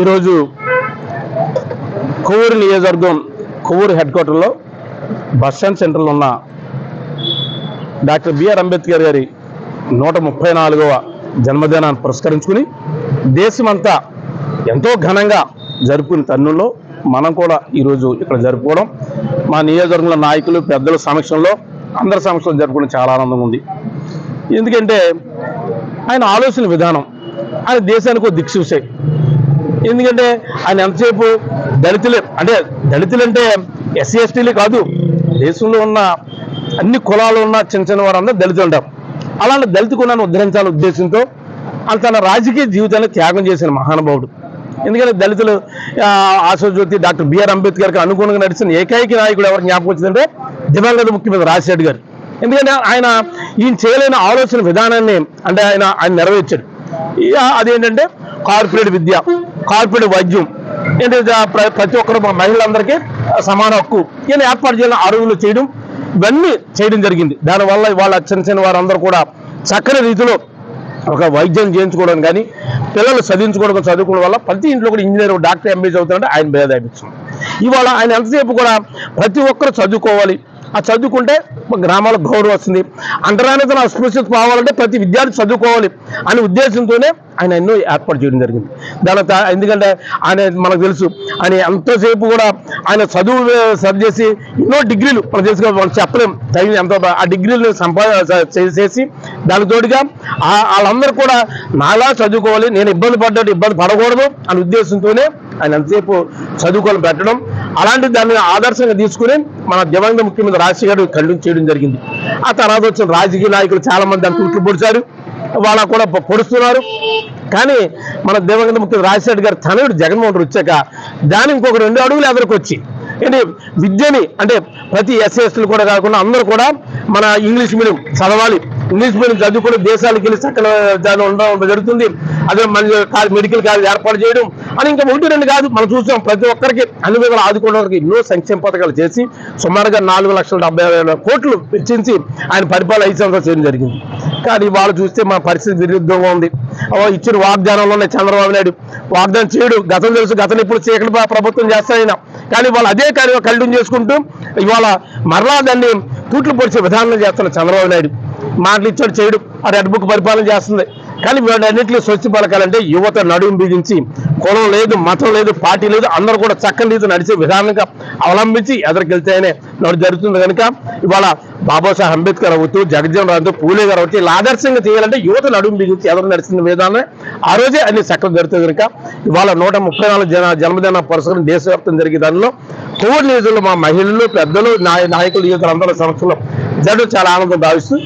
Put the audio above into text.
ఈరోజు కొవ్వూరు నియోజకవర్గం కొవ్వూరు హెడ్ క్వార్టర్లో బస్ స్టాండ్ సెంటర్లో ఉన్న డాక్టర్ బిఆర్ అంబేద్కర్ గారి నూట ముప్పై నాలుగవ జన్మదినాన్ని పురస్కరించుకుని దేశమంతా ఎంతో ఘనంగా జరుపుకునే తన్నుల్లో మనం కూడా ఈరోజు ఇక్కడ జరుపుకోవడం. మా నియోజకవర్గంలో నాయకులు పెద్దల సమక్షంలో అందరి సమక్షంలో జరుపుకోవడం చాలా ఆనందంగా ఉంది. ఎందుకంటే ఆయన ఆలోచన విధానం ఆయన దేశానికి ఒక దిక్సూసాయి ఎందుకంటే ఆయన ఎంతసేపు దళితులే అంటే దళితులు అంటే ఎస్సీ ఎస్టీలే కాదు. దేశంలో ఉన్న అన్ని కులాలు ఉన్న చిన్న చిన్న వారందరూ దళితులు ఉంటారు అలాంటి దళిత కులాన్ని ఉద్ధరించాలనే ఉద్దేశంతో ఆయన తన రాజకీయ జీవితాన్ని త్యాగం చేసిన మహానుభావుడు. ఎందుకంటే దళితులు ఆ, డాక్టర్ బిఆర్ అంబేద్కర్కి అనుగుణంగా నడిచిన ఏకైక నాయకుడు ఎవరు జ్ఞాపకం వచ్చిందంటే దివంగత ముఖ్యమంత్రి రాజశేఖర్ గారు. ఎందుకంటే ఆయన ఈయన చేయలేని ఆలోచన విధానాన్ని అంటే ఆయన ఆయన నెరవేర్చాడు. అదేంటంటే కార్పొరేట్ విద్య. కార్పొరేట్ వైద్యం. ఏంటంటే ప్ర- ప్రతి ఒక్కరు మా మహిళలందరికీ సమాన హక్కు. ఈయన ఏర్పాటు చేయాలని అరువులు చేయడం ఇవన్నీ చేయడం జరిగింది. దానివల్ల వాళ్ళ చిన్న చిన్న వారందరూ కూడా చక్కని రీతిలో ఒక వైద్యం చేయించుకోవడం కానీ పిల్లలు చదివించుకోవడం చదువుకోవడం వల్ల ప్రతి ఇంట్లో కూడా ఇంజనీర్ డాక్టర్ ఎంబీ చదువుతుంటే ఆయన భేదాభిప్రాయం ఇవాళ ఆయన ఎంతసేపు కూడా ప్రతి ఒక్కరు చదువుకోవాలి. ఆ చదువుకుంటే గ్రామాలకు గౌరవం వస్తుంది. అంటరానితన అస్పృశ్యత పోవాలంటే ప్రతి విద్యార్థి చదువుకోవాలి అనే ఉద్దేశంతోనే ఆయన ఎన్నో ఏర్పాటు చేయడం జరిగింది. దాని ఎందుకంటే ఆయన మనకు తెలుసు ఆయన ఎంతసేపు కూడా ఆయన చదువు సరి చేసి ఎన్నో డిగ్రీలు మన తెలుసుగా మనం చెప్పలేం. తగిన ఎంత ఆ డిగ్రీలు సంపా చేసి దానికి తోడుగా వాళ్ళందరూ కూడా నాలా చదువుకోవాలి నేను ఇబ్బంది పడ్డట్టు ఇబ్బంది పడకూడదు అనే ఉద్దేశంతోనే ఆయన ఎంతసేపు చదువుకొని పెట్టడం. అలాంటి దాన్ని ఆదర్శంగా తీసుకుని మన దివంగత ముఖ్యమంత్రి రాజశేఖర్ గారు ఖండం చేయడం జరిగింది. ఆ తర్వాత వచ్చిన రాజకీయ నాయకులు చాలా మంది దాన్ని తూట్లు పొడిచారు. వాళ్ళ కూడా పొడుస్తున్నారు. కానీ మన దివంగత ముఖ్య రాజశేఖర్ గారు తనయుడు జగన్మోహన్ రెడ్డి వచ్చాక దాని ఇంకొక రెండు అడుగులు ఎదురుకొచ్చి అంటే విద్యని అంటే ప్రతి ఎస్ఎస్లు కూడా కాకుండా అందరూ కూడా మన ఇంగ్లీష్ మీడియం చదవాలి. ఇంగ్లీష్ మీడియం చదువుకుని దేశాలకు వెళ్ళి చక్కన దాని ఉండడం జరుగుతుంది. అదే మన కాలేజ్ మెడికల్ కాలేజ్ ఏర్పాటు చేయడం అని ఇంకా ఒకటి రెండు కాదు మనం చూసాం ప్రతి ఒక్కరికి అన్ని విధాలు ఆదుకోవడానికి ఎన్నో సంక్షేమ పథకాలు చేసి సుమారుగా నాలుగు లక్షల డెబ్బై వేల కోట్లు వెచ్చించి ఆయన పరిపాలన ఐదు సంవత్సరాలు చేయడం జరిగింది. కానీ వాళ్ళు చూస్తే మన పరిస్థితి విరుద్ధంగా ఉంది. ఓ ఇచ్చిన వాగ్దానంలోనే చంద్రబాబు నాయుడు వాగ్దానం చేయడు. గతం తెలుసు గతం ఇప్పుడు చీకటి ప్రభుత్వం చేస్తాయినా కానీ వాళ్ళు అదే కార్యం కంటిన్యూ చేసుకుంటూ ఇవాళ మరలా దాన్ని తూట్లు పొడిచే విధానం చేస్తున్న చంద్రబాబు నాయుడు. మాటలు ఇచ్చాడు చేయడు. ఆ రెడ్ బుక్ పరిపాలన చేస్తుంది. కానీ వీళ్ళన్నింటినీ స్వచ్ఛ పలకాలంటే యువత నడుము బిగించి కులం లేదు మతం లేదు పార్టీ లేదు అందరూ కూడా చక్కని రీతి నడిచే విధానంగా అవలంబించి ఎదరికెళ్తేనే నడు జరుగుతుంది కనుక ఇవాళ బాబాసాహెబ్ అంబేద్కర్ అవ్వచ్చు జగజ్జన్ రావు పూలే గారు అవచ్చు ఇలా ఆదర్శంగా చేయాలంటే యువత నడుము బిగించి ఎదురు నడిచిన విధానం ఆ రోజే అన్ని చక్కగా జరుగుతుంది కనుక ఇవాళ నూట ముప్పై నాలుగు జన జన్మదిన పురస్కారం దేశవ్యాప్తం జరిగే దానిలో కోవిడ్ నియోజకవర్గంలో మా మహిళలు పెద్దలు నాయకులు యువతలు అందరూ సమక్షంలో జడు చాలా ఆనందం భావిస్తూ